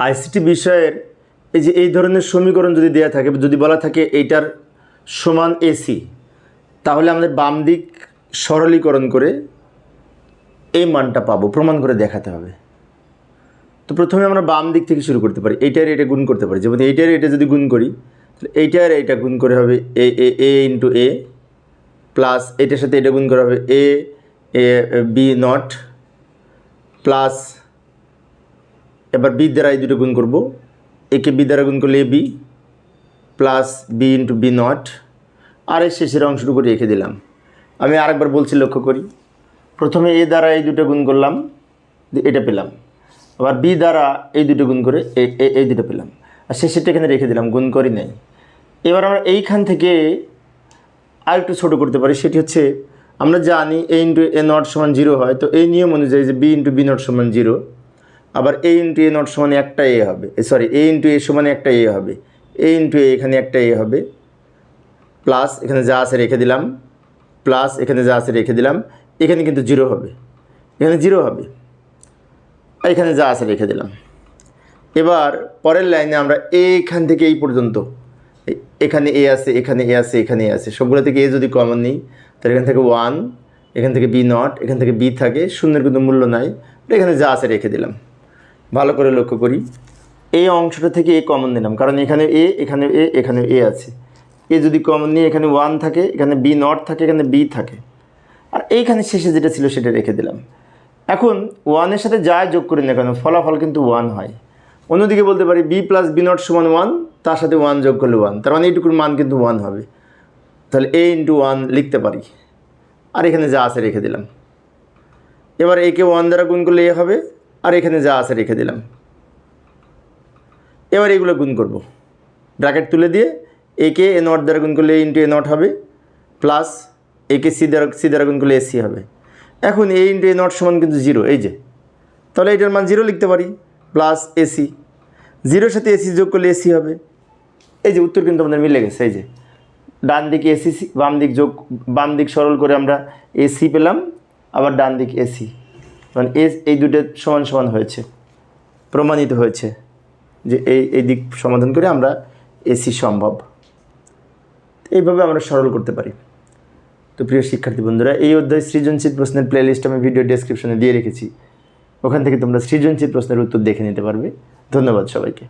ICT বিষয়ের এই যে এই ধরনের সমীকরণ যদি দেওয়া থাকে, যদি বলা থাকে এইটার সমান এসি, তাহলে আমাদের বাম দিক সরলীকরণ করে এই মানটা পাবো, প্রমাণ করে দেখাতে হবে। তো প্রথমে আমরা বাম দিক থেকে শুরু করতে পারি, এইটার এটা গুণ করতে পারি। যেমন এইটার এটা যদি গুণ করি, তাহলে এইটার এটা গুণ করে হবে A A A into A plus এটার সাথে এটা গুণ করা হবে A A B not plus এবার বি দ্বারা এই দুটো গুণ করব। একে বি দ্বারা গুণ করলে B plus B into B not. আর এর শেষের অংশটুকু রেখে দিলাম। আমি আরেকবার বলছি, লক্ষ্য করি। প্রথমে এ দ্বারা এই দুটো গুণ করলাম এটা পেলাম। আবার বি দ্বারা এই দুটো গুণ করে এই দুটো পেলাম। আর শেষেরটা এখানে রেখে দিলাম, গুণ করি নাই। এবার আমরা এইখান থেকে আর একটু ছোটো করতে পারি, সেটি হচ্ছে আমরা জানি এ ইন্টু এ নট সমান জিরো হয়, তো এই নিয়ম অনুযায়ী যে বি ইন্টু বি নট সমান জিরো আবার এ ইন্টু এ নট সমান একটা এ হবে। সরি এ ইন্টু এ সমান একটা এ হবে। এ ইন্টু এ এখানে একটা এ হবে। প্লাস এখানে যা আছে রেখে দিলাম। প্লাস এখানে যা আছে রেখে দিলাম। এখানে কিন্তু জিরো হবে। এখানে জিরো হবে। এখানে যা আছে রেখে দিলাম। এবার, পরের লাইনে আমরা এইখান থেকে এই পর্যন্ত। এখানে এ আছে, এখানে এ আছে, এখানে এ আছে। সবগুলো থেকে এ যদি কমন নিই, তাহলে এখান থেকে ওয়ান এখান থেকে বি নট এখান থেকে বি থাকে। শূন্যের কিন্তু মূল্য নাই। এখানে যা আছে রেখে দিলাম। ভালো করে লক্ষ্য করি। এই অংশটা থেকে এ কমন নিলাম, কারণ এখানে এ এখানে এ এখানে এ আছে। এ যদি কমন নিয়ে এখানে ওয়ান থাকে, এখানে বি নট থাকে, এখানে বি থাকে। আর এইখানে শেষে যেটা ছিল সেটা রেখে দিলাম। এখন ওয়ানের সাথে যা যোগ করি না কেন, ফলাফল কিন্তু ওয়ান হয়। অন্যদিকে বলতে পারি বি প্লাস বি নট সমান ওয়ান তার সাথে ওয়ান যোগ করলে ওয়ান তার মানে এইটুকুর মান কিন্তু ওয়ান হবে। তাহলে এ ইন্টু ওয়ান লিখতে পারি। আর এখানে যা আছে রেখে দিলাম। এবার একে ওয়ান দ্বারা গুণ করলে এ হবে। এখানে যা আছে রেখে দিলাম। এবার এগুলো গুণ করব। ব্র্যাকেট তুলে দিয়ে একে এ নট দ্বারা গুণ করলে ইন্টু এ নট হবে প্লাস একে সি দ্বারা সি দ্বারা গুণ করলে এসি হবে। এখন এ ইন্টু এ নট সমান কিন্তু জিরো এই যে। তাহলে এটার মান জিরো লিখতে পারি প্লাস এসি জিরোর সাথে এসি যোগ করলে এসি হবে। এই যে উত্তর কিন্তু আমাদের মিলে গেছে, এই যে। ডান দিকে এসি বাম দিক যোগ, বাম দিক সরল করে আমরা এসি পেলাম, আবার ডান দিক এসি মানে এস, এই দুটো সমান সমান হয়েছে, প্রমাণিত হয়েছে যে এই এই দিক সমাধান করে আমরা এসি সম্ভব। এইভাবে আমরা সরল করতে পারি। তো প্রিয় শিক্ষার্থী বন্ধুরা, এই অধ্যায় সৃজনশীল প্রশ্নের প্লেলিস্ট আমি ভিডিও ডেসক্রিপশনে দিয়ে রেখেছি। ওখান থেকে তোমরা সৃজনশীল প্রশ্নের উত্তর দেখে নিতে পারবে। ধন্যবাদ সবাইকে।